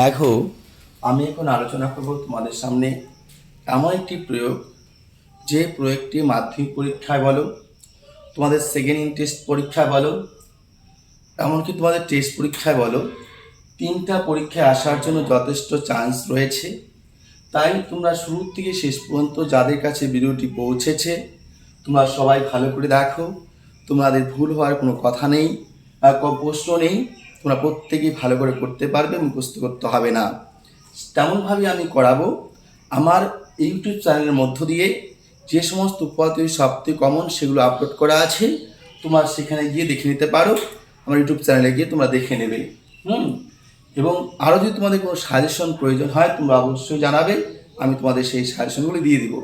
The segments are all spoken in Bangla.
দেখো, আমি এখন আলোচনা করব তোমাদের সামনে এমন একটি প্রয়োগ, যে প্রয়োগটি মাধ্যমিক পরীক্ষায় বলো, তোমাদের সেকেন্ড ইন টেস্ট পরীক্ষায় বলো, এমনকি তোমাদের টেস্ট পরীক্ষায় বলো, তিনটা পরীক্ষায় আসার জন্য যথেষ্ট চান্স রয়েছে। তাই তোমরা শুরু থেকে শেষ পর্যন্ত যাদের কাছে ভিডিওটি পৌঁছেছে, তোমরা সবাই ভালো করে দেখো, তোমাদের ভুল হওয়ার কোনো কথা নেই, আর প্রশ্ন নেই। তোমরা প্রত্যেকেই ভালো করে করতে পারবে, মুখস্থ করতে হবে না। তেমনভাবে আমি করাবো, আমার ইউটিউব চ্যানেলের মধ্য দিয়ে যে সমস্ত উপাধি সবথেকে কমন সেগুলো আপলোড করা আছে, তোমার সেখানে গিয়ে দেখে নিতে পারো। আমার ইউটিউব চ্যানেলে গিয়ে তোমরা দেখে নেবে। হুম? এবং আরও যদি তোমাদের কোনো সাজেশন প্রয়োজন হয়, তোমরা অবশ্যই জানাবে, আমি তোমাদের সেই সাজেশনগুলি দিয়ে দিব।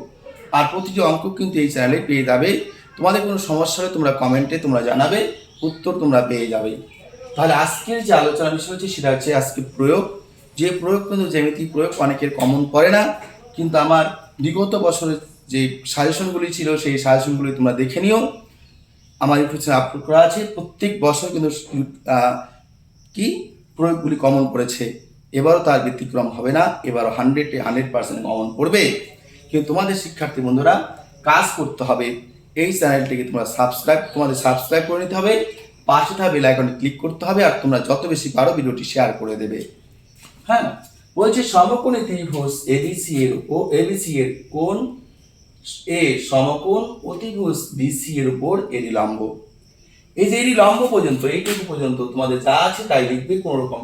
আর প্রতিটি অঙ্ক কিন্তু এই চ্যানেলে পেয়ে যাবে। তোমাদের কোনো সমস্যা হলে তোমরা কমেন্টে তোমরা জানাবে, উত্তর তোমরা পেয়ে যাবে। তাহলে আজকের যে আলোচনা বিষয় হচ্ছে সেটা হচ্ছে আজকে প্রয়োগ। যে প্রয়োগ কিন্তু জ্যামিতি প্রয়োগ অনেকের কমন পড়ে না। কিন্তু আমার বিগত বছরের যে সাজেশনগুলি ছিল, সেই সাজেশনগুলি তোমরা দেখে নিও। আমার ইউটিউব চ্যানেল আপলোড করা আছে। প্রত্যেক বছর কিন্তু কি? প্রয়োগগুলি কমন পড়েছে এবারও তার ব্যতিক্রম হবে না। এবারও হান্ড্রেডে হান্ড্রেড পার্সেন্ট কমন পড়বে কিন্তু তোমাদের শিক্ষার্থী বন্ধুরা, কাজ করতে হবে। এই চ্যানেলটিকে তোমরা সাবস্ক্রাইব তোমাদের সাবস্ক্রাইব করে নিতে হবে। পাশে থাকা বেল আইকনে ক্লিক করতে হবে আর তোমরা যত বেশি পারো ভিডিওটি শেয়ার করে দেবে। হ্যাঁ বলছে সমকোণী ত্রিভুজ এবিসি এর ও এবিসি এর কোণ এ সমকোণ অতিভুজ বিসি এর উপর এরই লম্ব। এই যে এরই লম্ব পর্যন্ত এইটুকু পর্যন্ত তোমাদের যা আছে তাই লিখবে, কোনো রকম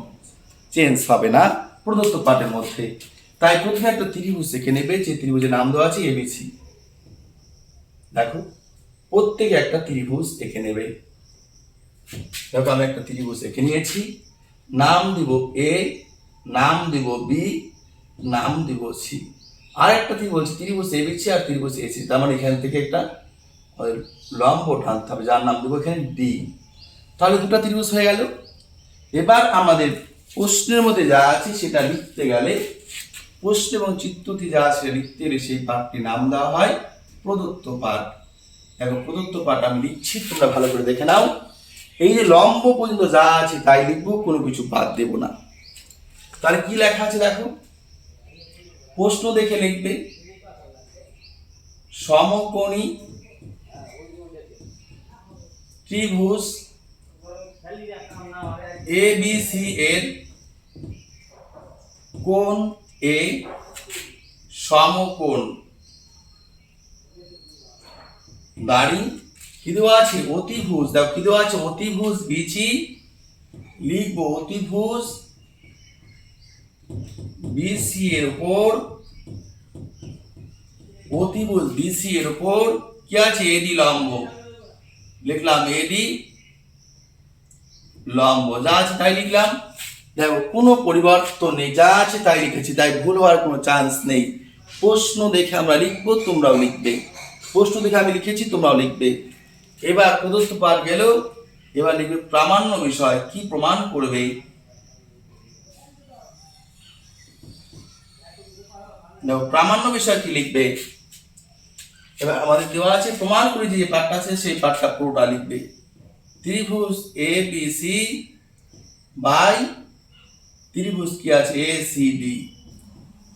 চেঞ্জ হবে না প্রদত্ত পাঠের মধ্যে। তাই প্রথমে একটা ত্রিভুজ এঁকে নেবে, যে ত্রিভুজের নাম দেওয়া আছে এবিসি দেখো, প্রত্যেকে একটা ত্রিভুজ এঁকে নেবে। দেখো আমি একটা ত্রিভুজ এঁকে নিয়েছি। নাম দিব এ, নাম দিব বি, নাম দিব সি। আর একটা ত্রিভুজ ত্রিভুজ এ বিছি আর ত্রিভুজ এসি তার মানে এখান থেকে একটা লম্ব টানতে হবে যার নাম দেবো এখানে ডি। তাহলে দুটো ত্রিভুজ হয়ে গেল। এবার আমাদের প্রশ্নের মধ্যে যা আছে সেটা লিখতে গেলে প্রশ্ন এবং চিত্রটি যা আছে লিখতে গেলে সেই পাঠটি নাম দেওয়া হয় প্রদত্ত পাঠ। এখন প্রদত্ত পাঠ আমি লিখছি, তোমরা ভালো করে দেখে নাও। এই যে লম্ব পর্যন্ত যা আছে তাই লিখব, কোনো কিছু বাদ দেব না। তাহলে কি লেখা আছে দেখো? প্রশ্ন দেখে লিখবে, সমকোণী ত্রিভুজ এ বি সি এর কোণ এ সমকোণ। দাড়ি কি আছে? অতিভুজ। দেখো কি আছে? অতিভুজ বিচি লিখব। অতিভুজ বিসি এর উপর অতিভুজ বিসি এর উপর কি আছে? এডি লম্ব। লিখলাম এডি লম্ব। যা আছে তাই লিখলাম। দেখো, কোনো পরিবর্তন নেই। যা আছে তাই লিখেছি। তাই ভুল হওয়ার কোনো চান্স নেই। প্রশ্ন দেখে আমরা লিখব, তোমরাও লিখবে। প্রশ্ন দেখে আমি লিখেছি, তোমরাও লিখবে। এবার প্রদত্ত পাঠ গেল এবার লিখবে প্রামাণ্য বিষয়, কি প্রমাণ করবে? প্রামাণ্য বিষয় কি লিখবে? এবার আমাদের দেওয়া আছে? প্রমাণ করে যে পাঠটা আছে, সেই পাঠটা পুরোটা লিখবে। ত্রিভুজ এ বি সি বাই ত্রিভুজ কি আছে? এ সি ডি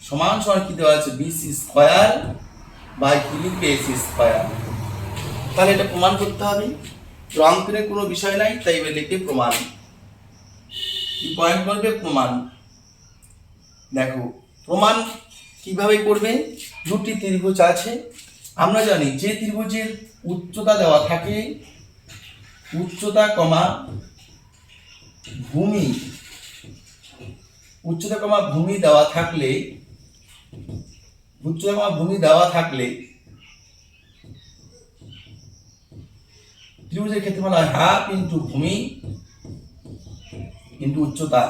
সমান সমান কি দেওয়া আছে? বিসি স্কয়ার বাই কি লিখবে? এসি স্কয়ার তাহলে এটা প্রমাণ করতে হবে। রং পেনের কোনো বিষয় নাই, তাই এবার প্রমাণ। কি পয়েন্ট করবে প্রমাণ। দেখো, প্রমাণ কীভাবে করবে? দুটি ত্রিভুজ আছে। আমরা জানি যে ত্রিভুজের উচ্চতা দেওয়া থাকে, উচ্চতা কমা ভূমি। উচ্চতা কমা ভূমি দেওয়া থাকলে, উচ্চতা কমা ভূমি দেওয়া থাকলে ত্রিভুজের ক্ষেত্রে বলা হয় হাফ ইন্টু ভূমি ইন্টু উচ্চতা।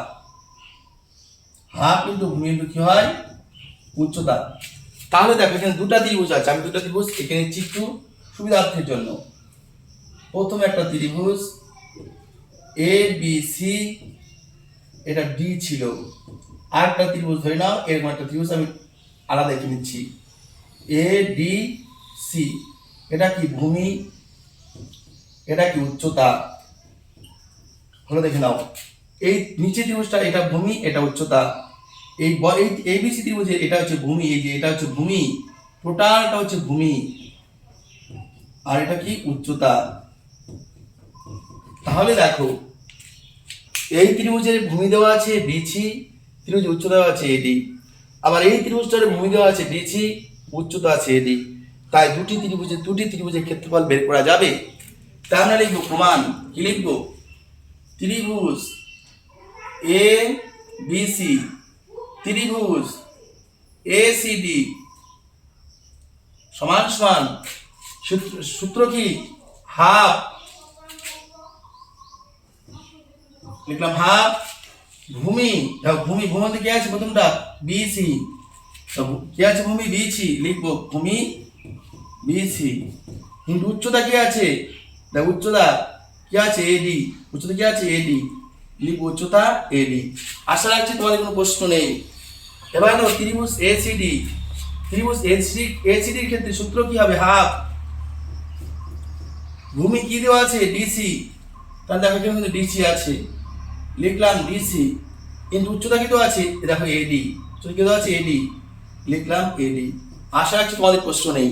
হাফ ইন্টু ভূমি ইন্টু কি হয়? উচ্চতা। তাহলে দেখো, এখানে দুটা ত্রিভুজ আছে। আমি দুটা ত্রিভুজ, এখানে চিত্র সুবিধার্থের জন্য। প্রথমে একটা ত্রিভুজ এ বি সি এটা ডি ছিল। আর একটা ত্রিভুজ ধরে নাও, এরকম একটা ত্রিভুজ আমি আলাদা এঁকে নিচ্ছি। এ ডি সি এটা কি ভূমি? এটা কি উচ্চতা? হলো দেখে নাও। এই নিচে ত্রিভুজটা এটা ভূমি, এটা উচ্চতা। এই এই এবিসি ত্রিভুজে এটা হচ্ছে ভূমি, এই যে এটা হচ্ছে ভূমি, টোটালটা হচ্ছে ভূমি। আর এটা কি? উচ্চতা। তাহলে দেখো, এই ত্রিভুজের ভূমি দেওয়া আছে বিসি ত্রিভুজ উচ্চতা দেওয়া আছে এডি আবার এই ত্রিভুজটার ভূমি দেওয়া আছে ডিসি উচ্চতা আছে এডি তাই দুটি ত্রিভুজের দুটি ত্রিভুজের ক্ষেত্রফল বের করা যাবে। তাহলে লিখব প্রমাণ, কি লিখব? ত্রিভুজ এ বিসি ত্রিভুজ সিডি সমান সমান। সূত্র কি? হাফ। লিখলাম হাফ। ভূমি ভূমি ভূমিতে কি আছে প্রথমটা? বিসি কি আছে ভূমি? বিসি লিখব ভূমি বিসি কিন্তু উচ্চতা কি আছে? দেখো উচ্চতা কি আছে এডি উচ্চতা কি আছে এডি লিখব উচ্চতা এডি আশা রাখছি তোমাদের কোনো প্রশ্ন নেই এবার দেখো ত্রিভুজ এসিডি ত্রিভুজ এসিডি এসিডির ক্ষেত্রে সূত্র কি হবে হাফ ভূমি কি দেওয়া আছে ডিসি তাহলে দেখো এখানে কিন্তু ডিসি আছে লিখলাম ডিসি কিন্তু উচ্চতা কি দেওয়া আছে দেখো এডি উচ্চতা কি দেওয়া আছে এডি লিখলাম এডি আশা রাখছি তোমাদের প্রশ্ন নেই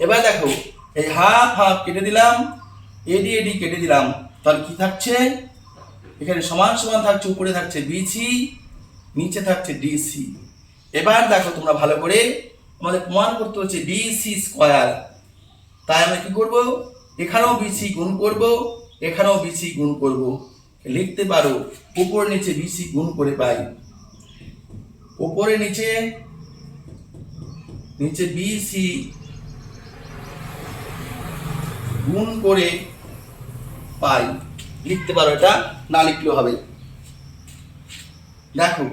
এবার দেখো এই হাফ হাফ কেটে দিলাম এডি এডি কেটে দিলাম। তাহলে কি থাকছে? এখানে সমান সমান থাকছে, উপরে থাকছে বিসি নিচে থাকছে ডিসি এবার দেখো তোমরা ভালো করে আমাদের প্রমাণ করতে হচ্ছে ডিসি স্কোয়ার তাই আমরা কি করব? এখানেও বিসি গুণ করব, এখানেও বিসি গুণ করব। লিখতে পারো, উপর নিচে বিসি গুণ করে পাই। উপরে নিচে নিচে বিসি গুণ করে পাই। লিখতে পারো এটা, না লিখলেও হবে। দেখো,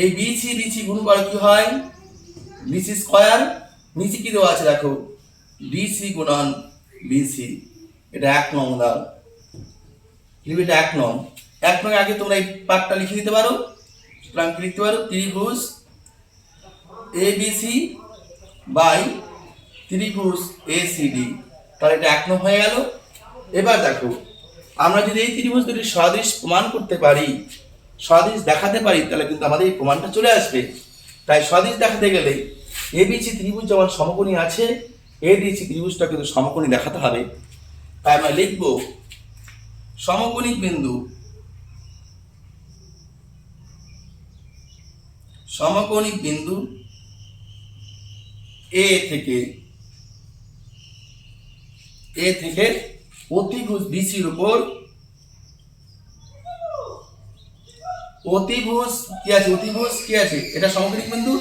এই বিসি বিসি গুণ করা কি হয়? বিসি স্কয়ার নিচে কি দেওয়া আছে দেখো? ডিসি গুণন বিসি এটা এক নং দাও। লিখবে এটা এক নং। এক নং আগে তোমরা এই পার্টটা লিখে দিতে পারো। সুতরাং লিখতে পারো? ত্রিভুজ এ বিসি বাই ত্রিভুজ এ সিডি তাহলে এটা এক নং হয়ে গেল। এবার দেখো আমরা যদি এই ত্রিভুজ দুটি সদৃশ প্রমাণ করতে পারি সদৃশ দেখাতে পারি, তাহলে কিন্তু আমাদের এই প্রমাণটা চলে আসবে। তাই সদৃশ দেখাতে গেলে এবিসি ত্রিভুজ যেমন সমকোণী আছে এডিসি ত্রিভুজটা কিন্তু সমকোণী দেখাতে হবে। তাই আমরা লিখব সমকোণিক বিন্দু সমকোণিক বিন্দু এ থেকে এ থেকে অতিভুজ বিসির উপর। অতিভুজ কি আছে? অতিভুজ কি আছে? এটা সমকোণিক বিন্দু?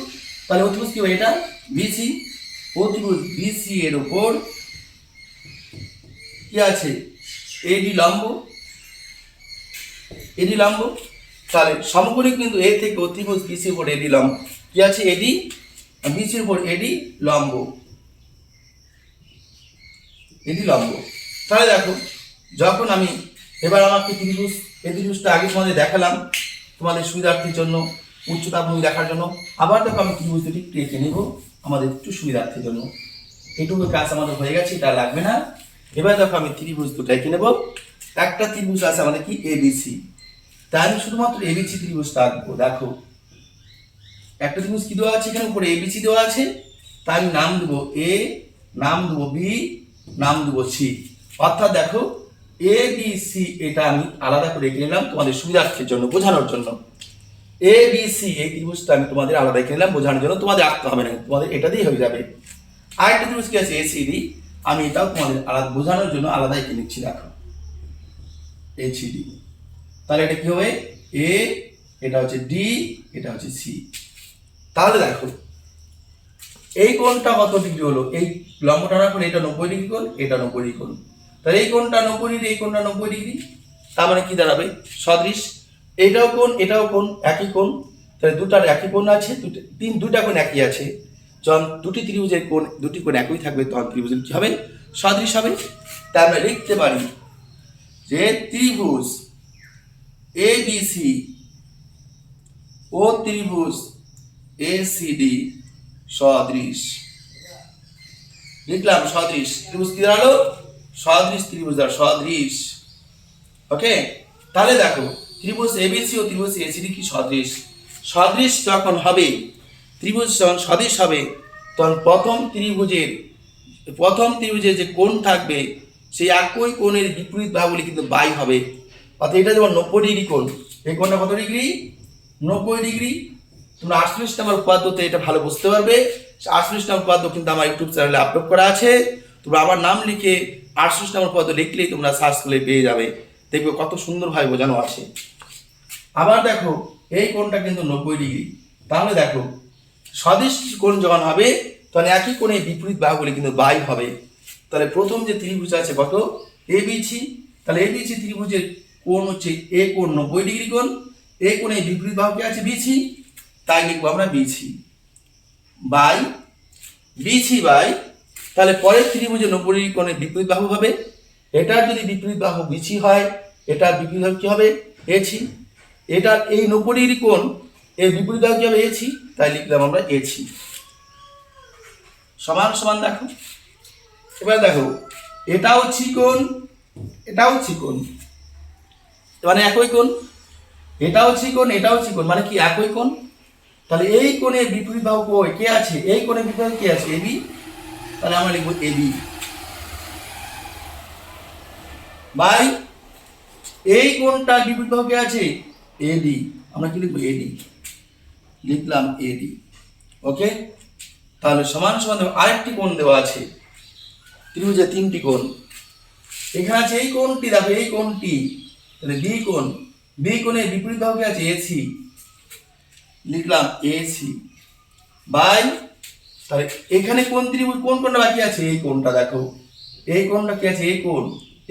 তাহলে অতিভুজ কি হবে? এটা বিসি অতিভুজ বিসি এর উপর কি আছে? এডি লম্ব। এডি লম্ব। তাহলে সমকোণিক বিন্দু এ থেকে অতিভুজ বিসি উপর এডি লম্ব। কি আছে? এডি বিসির উপর এডি লম্ব। এডি লম্ব। তাহলে দেখো, যখন আমি এবার আমাকে এই ত্রিভুজটা আগে তোমাদের দেখালাম তোমাদের সুবিধার্থের জন্য উচ্চতা ভূমি দেখার জন্য, আবার দেখো আমি ত্রিভুজ দুটি এঁকে নেব আমাদের একটু সুবিধার্থের জন্য। এটুকু কাজ আমাদের হয়ে গেছে, এটা লাগবে না। এবার দেখো আমি ত্রিভুজ দুটো এঁকে নেব। একটা ত্রিভুজ আছে আমাদের কি? এবিসি তাই আমি শুধুমাত্র এবিসি ত্রিভুজটা আঁকবো, দেখো। একটা ত্রিভুজ কি দেওয়া আছে এখানে? উপরে এবিসি দেওয়া আছে। তাই আমি নাম দেবো এ নাম দেবো বি নাম দেবো সি অর্থাৎ দেখো এ বি সি এটা আমি আলাদা করে এঁকে নিলাম তোমাদের সুবিধার্থের জন্য, বোঝানোর জন্য। এ বি সি এই ত্রিভুজটা আমি তোমাদের আলাদা এঁকে নিলাম, বোঝানোর জন্য তোমাদের আঁকতে হবে না, তোমাদের এটা দিয়ে হয়ে যাবে। আরেকটা ত্রিভুজ কি আছে? এসিডি আমি এটাও তোমাদের আলাদা, বোঝানোর জন্য আলাদা এঁকে নিচ্ছি, দেখো। এইচডি তাহলে এটা কি হবে? এ এটা হচ্ছে ডি এটা হচ্ছে সি তাহলে দেখো, এই কোণটা কত ডিগ্রি হলো? এই লম্ব টানার পর এটা নব্বই ডিগ্রি কোণ, এটা নব্বই ডিগ্রি কোণ। তাহলে এই কোণটা নব্বই ডিগ্রি, এই কোণটা নব্বই ডিগ্রি, তার মানে কি দাঁড়াবে? সদৃশ। এটাও কোণ এটাও কোণ, একই কোণ। তাহলে দুটার একই কোণ আছে, দুটো, তিন দুটা কোণ একই আছে। যখন দুটি ত্রিভুজের কোণ, দুটি কোণ একই থাকবে, তখন ত্রিভুজের কি হবে? সদৃশ হবে। তাই আমরা লিখতে পারি যে ত্রিভুজ এ সি ও ত্রিভুজ এ ডি সদৃশ। লিখলাম সদৃশ। ত্রিভুজ কি দাঁড়াল? সদৃশ ত্রিভুজ দাঁড়াল সদৃশ ওকে তাহলে দেখো, ত্রিভুজ এবিসি ও ত্রিভুজ এসিডি কি সদৃশ? সদৃশ যখন হবে, ত্রিভুজ যখন সদৃশ হবে, তখন প্রথম ত্রিভুজের প্রথম ত্রিভুজের যে কোণ থাকবে, সেই একই কোণের বিপরীত বাহুগুলি কিন্তু বাই হবে। অর্থাৎ এটা যেমন নব্বই ডিগ্রি কোণ, এই কোণটা কত ডিগ্রি? নব্বই ডিগ্রি। তোমরা আটচল্লিশ নম্বর উপাদ্যতে এটা ভালো বুঝতে পারবে। আটচল্লিশ নম্বর উপাদ্য কিন্তু আমার ইউটিউব চ্যানেলে আপলোড করা আছে। তোমরা আমার নাম লিখে আটচল্লিশ নম্বর উপাদ্য লিখলেই তোমরা সার্চ করলে পেয়ে যাবে। দেখবে কত সুন্দরভাবে বোঝানো আছে। আবার দেখো, এই কোণটা কিন্তু নব্বই ডিগ্রি। তাহলে দেখো সদৃশ কোণ যখন হবে, তখন একই কোণে বিপরীত বাহুগুলি কিন্তু বাই হবে। তাহলে প্রথম যে ত্রিভুজ আছে কত? এ বিছি তাহলে এ বিছি ত্রিভুজের কোণ হচ্ছে এ কোণ নব্বই ডিগ্রি কোণ। এ কোণে বিপরীত বাহু কি আছে বিছি তাই লিখব আমরা বিছি বাই বিছি বাই তাহলে পরের ত্রিভুজে নব্বই কোণের বিপরীত বাহু হবে। এটার যদি বিপরীত বাহু বিছি হয়, এটার বিপরীত বাহু কি হবে? এছি এটার এই নব্বই কোণ, এর বিপরীত বাহু কি হবে? এছি তাই লিখলাম আমরা এছি সমান সমান দেখো। এবার দেখো, এটাও চিকন এটাও চিকন মানে একই কোণ। এটাও চিকন এটাও চিকন মানে কি? একই কোণ। তাহলে এই কোণের বিপরীত বাহু কে আছে? এই কোণের বিপরীত কে আছে? এবি তাহলে আমরা লিখব এবি বাই এই কোণটার বিপরীত বাহু কে আছে? এডি আমরা কি লিখব? এডি লিখলাম এডি ওকে তাহলে সমান সমান আরেকটি কোণ দেওয়া আছে। ত্রিভুজে তিনটি কোণ। এখানে আছে এই কোণটি, দেখো, এই কোণটি। তাহলে বি কোণ। বি কোণের বিপরীত বাহু কি আছে এসি লিখলাম এসি বাই তাহলে এখানে কোন ত্রিভুজ, কোন কোনটা বাকি আছে? এই কোনটা দেখো। এই কোনটা কি আছে? এই কোন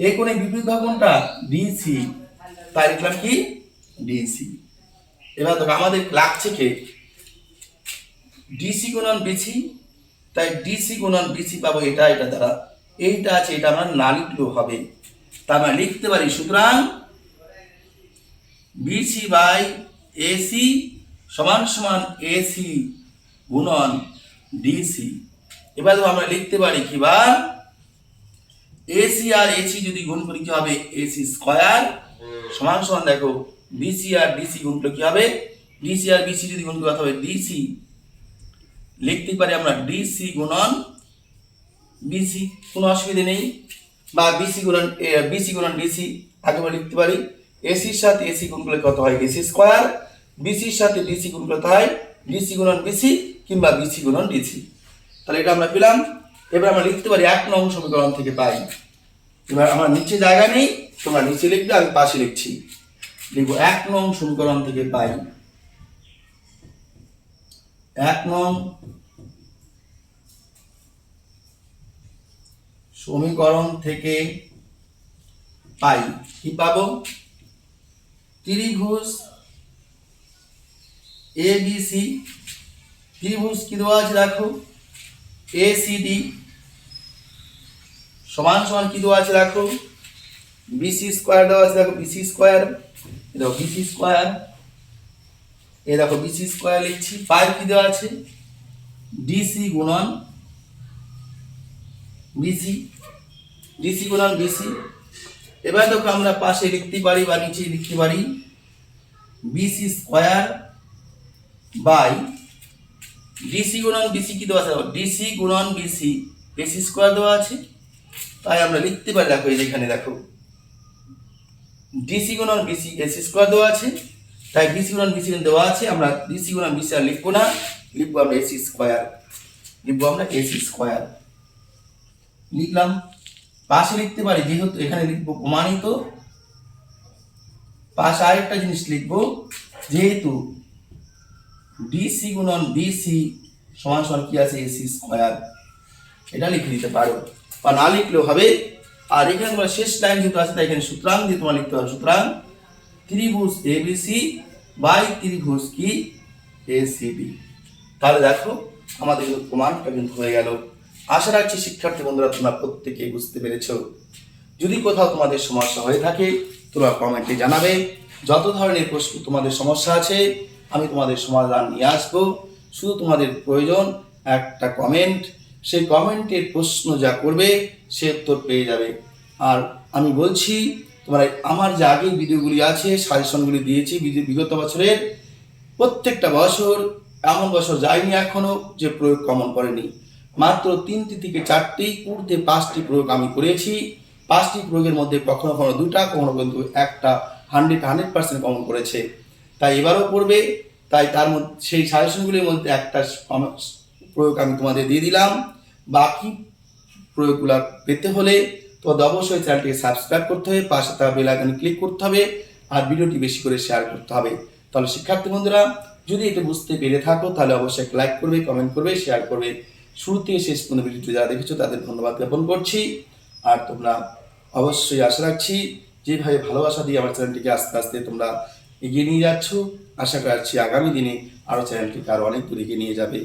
এই কোণের বিপরীত বাহু কোনটা ডিসি তাই লিখলাম কি? ডিসি এবার দেখো, আমাদের লাগছে কে? ডিসি গুণন বিসি তাই ডিসি গুণন বিসি পাবো এটা এটা দ্বারা। এইটা আছে, এটা আমরা না লিখলেও হবে। তা আমরা লিখতে পারি, সুতরাং বিসি বাই এসি সমান সমান এসি গুণন ডিসি এবার আমরা লিখতে পারি কি বা এসি আর এসি যদি গুণ করি কি হবে? এসি স্কয়ার সমান সমান দেখো বিসি আর ডিসি গুণ করলে কি হবে? ডিসি আর বিসি যদি গুণ করি অথবা ডিসি লিখতে পারি আমরা ডিসি গুণন বিসি কোনো অসুবিধা নেই, বা বিসি গুণন বিসি গুণন ডিসি একেবারে লিখতে পারি এসির সাথে এসি গুণ করলে কত হয়? এসি স্কোয়ার বিসির সাথে ডিসি গুণ করতে হয়? ডিসি গুণন বিসি কিংবা বিসি গুণন ডিসি। তাহলে এটা আমরা পেলাম। এবার আমরা লিখতে পারি এক নং সমীকরণ থেকে পাই। এবার আমার নিচে জায়গা নেই, তোমরা নিচে লিখবে, আমি পাশে লিখছি। লিখব এক নং সমীকরণ থেকে পাই। এক নং সমীকরণ থেকে পাই। কি পাবো? ত্রিভুজ এ বি সি ত্রিভুজ কি দেওয়া আছে দেখো? এ সি ডি সমান সমান কি দেওয়া আছে দেখো? বিসি স্কোয়ার দেওয়া আছে দেখো বিসি স্কোয়ার দেখো বিসি স্কোয়ার এ দেখো বিসি স্কোয়ার লিখছি পাই কি দেওয়া আছে? ডিসি গুণন বিসি ডিসি গুণন বিসি এবার দেখো আমরা পাশে লিখতে পারি বা নিচে লিখতে পারি বিসি স্কোয়ার বাই ডিসি গুণন বিসি কি দেওয়া আছে? ডিসি গুণন বিসি বিসি স্কোয়ার দেওয়া আছে। তাই আমরা লিখতে পারি, দেখো, এই যে এখানে, দেখো। ডিসি গুণন বিসি এসি স্কোয়ার দেওয়া আছে। তাই ডিসি গুণন বিসি দেওয়া আছে। আমরা ডিসি গুণন বিসি আর লিখব না। লিখব আমরা এসি স্কোয়ার। লিখব আমরা এসি স্কোয়ার। লিখলাম। পাশে লিখতে পারি, যেহেতু এখানে লিখব প্রমাণিত। পাশে আরেকটা জিনিস লিখব, যেহেতু ডিসি গুণন বিসি সমান সমান কি আছে? এসি স্কোয়ার এটা লিখে দিতে পারো। বা না লিখলেও হবে। আর এখানে তোমার শেষ লাইন যেহেতু আছে, তাই এখানে সুতরাং দিয়ে তোমার লিখতে হবে সুতরাং ত্রিভুজ এবিসি বাই ত্রিভুজ কি? এসিবি তাহলে দেখো, আমাদের কিন্তু প্রমাণটা কিন্তু হয়ে গেল। আশা রাখছি শিক্ষার্থী বন্ধুরা, তোমরা প্রত্যেকেই বুঝতে পেরেছ। যদি কোথাও তোমাদের সমস্যা হয়ে থাকে, তোমরা কমেন্টে জানাবে। যত ধরনের প্রশ্ন তোমাদের সমস্যা আছে আমি তোমাদের সমাধান নিয়ে আসব। শুধু তোমাদের প্রয়োজন একটা কমেন্ট সেই কমেন্টের প্রশ্ন যা করবে, সে উত্তর পেয়ে যাবে। আর আমি বলছি, তোমরা আমার যে আগের ভিডিওগুলি আছে সাজেশনগুলি দিয়েছি বিগত বছরের, প্রত্যেকটা বছর, এমন বছর যায়নি এখনও যে প্রয়োগ কমন করেনি। মাত্র তিনটি থেকে চারটি কুড়তে পাঁচটি প্রয়োগ আমি করেছি। পাঁচটি প্রয়োগের মধ্যে কখনো কখনো দুটা কখনো কিন্তু একটা হান্ড্রেড হান্ড্রেড পার্সেন্ট কমন করেছে। তাই এবারও পড়বে তাই তার মধ্যে, সেই সাজেশনগুলির মধ্যে একটা প্রয়োগ আমি তোমাদের দিয়ে দিলাম। বাকি প্রয়োগগুলো পেতে হলে তোমাদের অবশ্যই চ্যানেলটিকে সাবস্ক্রাইব করতে হবে, পাশে তার বেল ক্লিক করতে হবে, আর ভিডিওটি বেশি করে শেয়ার করতে হবে। তাহলে শিক্ষার্থী বন্ধুরা, যদি এটা বুঝতে পেরে থাকো, তাহলে অবশ্যই লাইক করবে, কমেন্ট করবে, শেয়ার করবে। শুরু থেকে শেষ পর্যন্ত ভিডিওটি যারা দেখেছ, তাদের ধন্যবাদ জ্ঞাপন করছি। আর তোমরা অবশ্যই আশা রাখছি, যেভাবে ভালোবাসা দিয়ে আমার চ্যানেলটিকে আস্তে আস্তে তোমরা এগিয়ে নিয়ে যাচ্ছ? আশা করছি আগামী দিনে আরও চ্যানেলটিকে আরও অনেক দূর এগিয়ে নিয়ে যাবে।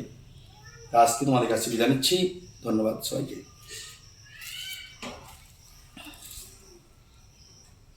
আজকে তোমাদের কাছে বিদায় নিচ্ছি। ধন্যবাদ সবাইকে।